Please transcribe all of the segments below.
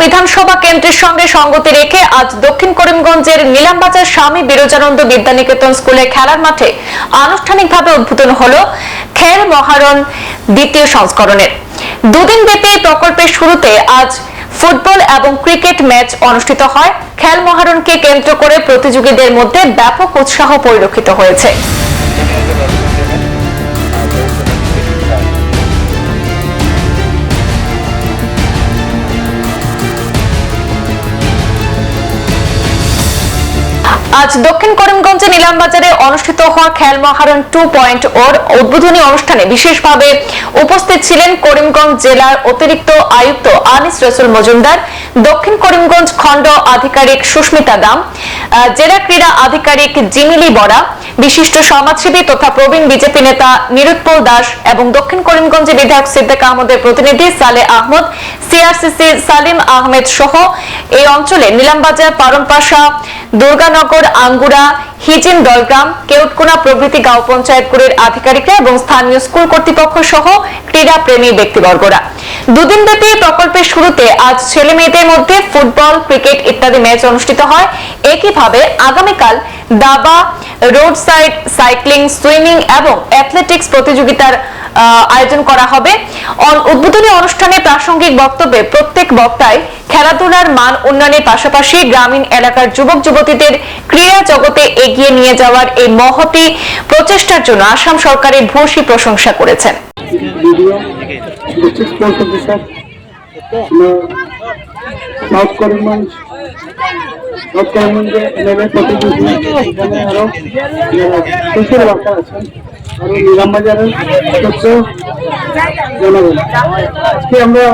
বিধানসভা কেন্দ্রের সঙ্গে সঙ্গতি রেখে আজ দক্ষিণ করিমগঞ্জের নীলামবাজার স্বামী বিরোজানন্দ বিদ্যানিকেতন স্কুলে খেলার মাঠে আনুষ্ঠানিকভাবে উদ্বোধন হল খেল মহারণ দ্বিতীয় সংস্করণের। দুদিন ব্যাপী প্রকল্পের শুরুতে আজ ফুটবল এবং ক্রিকেট ম্যাচ অনুষ্ঠিত হয়। খেল মহারণকে কেন্দ্র করে প্রতিযোগীদের মধ্যে ব্যাপক উৎসাহ পরিলক্ষিত হয়েছে। আজ দক্ষিণ করিমগঞ্জে নিলামবাজারে অনুষ্ঠিত হওয়া খেল মহারণ টু পয়েন্ট ওর উদ্বোধনী অনুষ্ঠানে বিশেষভাবে উপস্থিত ছিলেন করিমগঞ্জ জেলার অতিরিক্ত আয়ুক্ত আনিস রসুল মজুমদার, দক্ষিণ করিমগঞ্জ খণ্ড আধিকারিক সুস্মিতা দাম জেলা ক্রীড়া আধিকারিক জিমিলি বরা, বিশিষ্ট সমাজসেবী তথা প্রবীণ বিজেপি নেতা নিরুৎপল দাস এবং দক্ষিণ করিমগঞ্জে বিধায়ক সিদ্দিক আহমদের প্রতিনিধি সালে আহমদ সিআরসিসি সালিম আহমেদ সহ এই অঞ্চলে নিলামবাজার, পারমপাশা দুর্গানগর, আঙ্গুরা হিজিন দলগ্রাম, কেউটকোনা, প্রভৃতি গাঁও পঞ্চায়েতগুলির আধিকারিকরা এবং স্থানীয় স্কুল কর্তৃপক্ষ সহ ক্রীড়া প্রেমী ব্যক্তিবর্গরা। দুদিন ব্যাপী প্রকল্পের শুরুতে আজ ছেলে মেয়েদের মধ্যে ফুটবল, ক্রিকেট ইত্যাদি ম্যাচ অনুষ্ঠিত হয়। একইভাবে আগামীকাল দাবা রোড সাইড সাইক্লিং, সুইমিং এবং অ্যাথলেটিক্স প্রতিযোগিতার আয়োজন করা হবে। উদ্বোধনী অনুষ্ঠানে প্রাসঙ্গিক বক্তব্যে প্রত্যেক বক্তায় খেলাধুলার মান উন্নয়নের পাশাপাশি গ্রামীণ এলাকার যুবক যুবতীদের ক্রীড়া জগতে এগিয়ে নিয়ে যাওয়ার এই মহতি প্রচেষ্টার জন্য আসাম সরকারের ভূয়সী প্রশংসা করেছেন। Video. District sports officer south Karimganj south করিমগঞ্জে MLA প্রতিনিধি এখানে আরও সোশ্যাল ওয়ার্কার আছেন আরও নিলামবাজারের সদস্য জনগণ। আজকে আমরা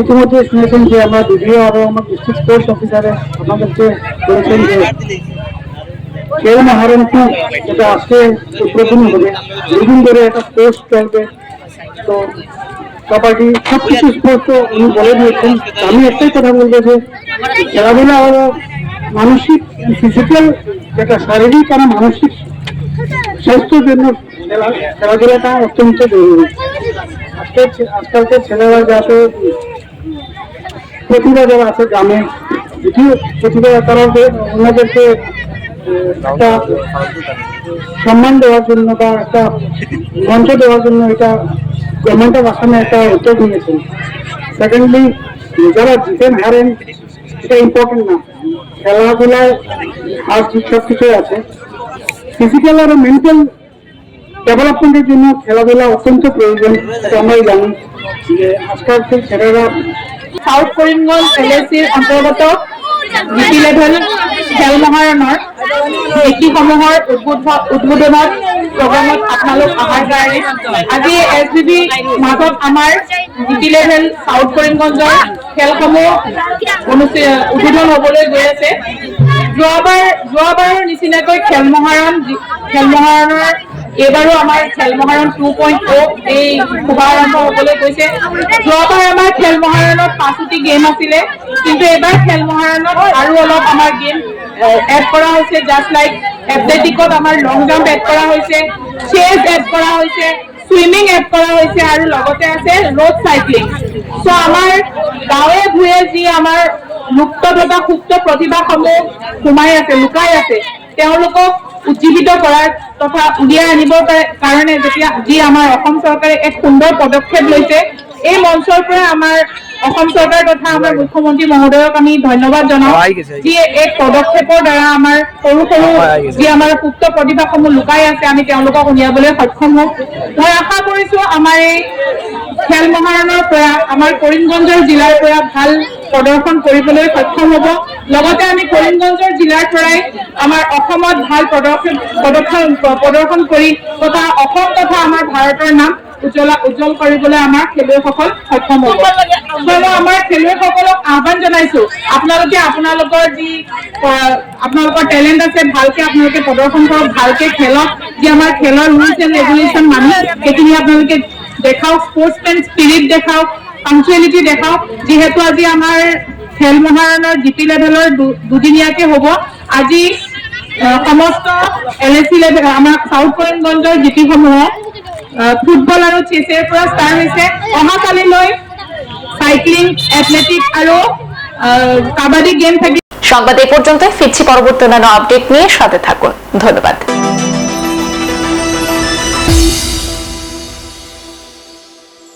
ইতিমধ্যে শুনেছেন যে আমরা ভিডিও আরও আমার ডিস্ট্রিক্ট স্পোর্টস অফিসারে আপনাদেরকে বলেছেন যে খেল মহারণ টু যেটা আজকে উদ্বোধন হবে। দুদিন ধরে একটা স্পোর্টস চলবে। তো কাবাডি সব কিছু স্পোর্টস তো উনি বলে দিয়েছেন। আমি একটাই কথা বলব যে খেলাধুলা হলো মানসিক ফিজিক্যাল যেটা শারীরিক আর মানসিক স্বাস্থ্যের জন্য খেলা- খেলাধুলাটা অত্যন্ত জরুরি। আজকে আজকালকার ছেলেরা যাতে প্রতিভা যারা আছে গ্রামে যদিও প্রতিভা তারা ওনাদেরকে একটা সম্মান দেওয়ার জন্য বা একটা মঞ্চ দেওয়ার জন্য এটা গভর্নমেন্ট অফ আসামে একটা উদ্যোগ নিয়েছেন সেকেন্ডলি যারা জিতেন হারেন, এটা ইম্পর্টেন্ট না। খেলাধুলায় আর সব কিছুই আছে। ফিজিক্যাল আর মেন্টাল ডেভেলপমেন্টের জন্য খেলাধুলা অত্যন্ত প্রয়োজন আমরাই জানি। যে আজকালকার ছেলেরা সাউথ কৰিমগঞ্জ এল এছ চিৰ অন্তৰ্গত জিপি লেভেল খেল মহাৰণৰ নীতিসমূহৰ উদ্বোধ- উদ্বোধনত প্ৰগ্ৰামত আপোনালোক অহাৰ কাৰণে আজি এছ বি বি মাজত আমাৰ জিপি লেভেল চাউথ কৰিমগঞ্জৰ খেলসমূহ অনুষ্ঠিত উদ্বোধন হ'বলৈ গৈ আছে। যোৱাবাৰ যোৱাবাৰৰ নিচিনাকৈ খেল মহাৰণ খেল মহাৰণৰ এইবাৰো আমাৰ খেল মহাৰণ টু পইণ্ট অ' এই শুভাৰম্ভ হ'বলৈ গৈছে। যোৱাবাৰ আমাৰ খেল মহাৰণত পাঁচোটি গেম আছিলে, কিন্তু এইবাৰ খেল মহাৰণত আৰু অলপ আমাৰ গেম এড কৰা হৈছে জাষ্ট লাইক এথলেটিকত আমাৰ লং জাম্প এড কৰা হৈছে চেছ এড কৰা হৈছে চুইমিং এড কৰা হৈছে আৰু লগতে আছে ৰোড চাইক্লিং চ' আমাৰ গাঁৱে ভূঞে যি আমাৰ মুক্ত তথা সুপ্ত প্ৰতিভাসমূহ সোমাই আছে, লুকাই আছে, তেওঁলোকক উজ্জীৱিত কৰাৰ তথা উলিয়াই আনিবৰ কাৰণে যেতিয়া যি আমাৰ অসম চৰকাৰে এক সুন্দৰ পদক্ষেপ লৈছে, এই মঞ্চৰ পৰা আমাৰ অসম চৰকাৰ তথা আমাৰ মুখ্যমন্ত্ৰী মহোদয়ক আমি ধন্যবাদ জনাওঁ যি এক পদক্ষেপৰ দ্বাৰা আমাৰ সৰু সৰু যি আমাৰ সুপ্ত প্ৰতিভাসমূহ লুকাই আছে আমি তেওঁলোকক উলিয়াবলৈ সক্ষম হওঁ। মই আশা কৰিছো আমাৰ এই খেল মহাৰণৰ পৰা আমাৰ কৰিমগঞ্জৰ জিলাৰ পৰা ভালো প্ৰদৰ্শন কৰিবলৈ সক্ষম হ'ব। লগতে আমি কৰিমগঞ্জৰ জিলাৰ পৰাই আমাৰ অসমত ভালো প্ৰদৰ্শন প্ৰদৰ্শন প্ৰদৰ্শন কৰি তথা অসম তথা আমাৰ ভাৰতৰ নাম উজ্জ্বলা উজ্জ্বল কৰিবলৈ আমাৰ খেলুৱৈসকল সক্ষম হ'ব। মই আমাৰ খেলুৱৈসকলক আহ্বান জনাইছো আপোনালোকে আপোনালোকৰ যি আপোনালোকৰ টেলেণ্ট আছে ভালকে আপোনালোকে প্ৰদৰ্শন কৰক ভালকে খেলক। যি আমাৰ খেলৰ ৰুলছ এণ্ড ৰেগুলেশ্যন মানি সেইখিনি আপোনালোকে দেখাওক স্পৰ্টছমেন স্পিৰিট দেখাওক পাংচুৱেলিটি দেখাওক। যিহেতু আজি আমাৰ খেল মহাৰণৰ জি পি লেভেলৰ দুদিনীয়াকে হ'ব। আজি সমস্ত এল এছ চি লেভেল আমাৰ চাউথ কৰিমগঞ্জৰ জি পিসমূহত আহ, ফুটবল আৰু চেছৰ পৰা হয়েছে হৈছে অহাকালিলৈ চাইক্লিং এথলেটিক আৰু কাবাডি গেম থাকি। সংবাদ এ পর্যন্ত, ফিরছি পরবর্তী অন্যান্য আপডেট নিয়ে সাথে থাকুন। ধন্যবাদ।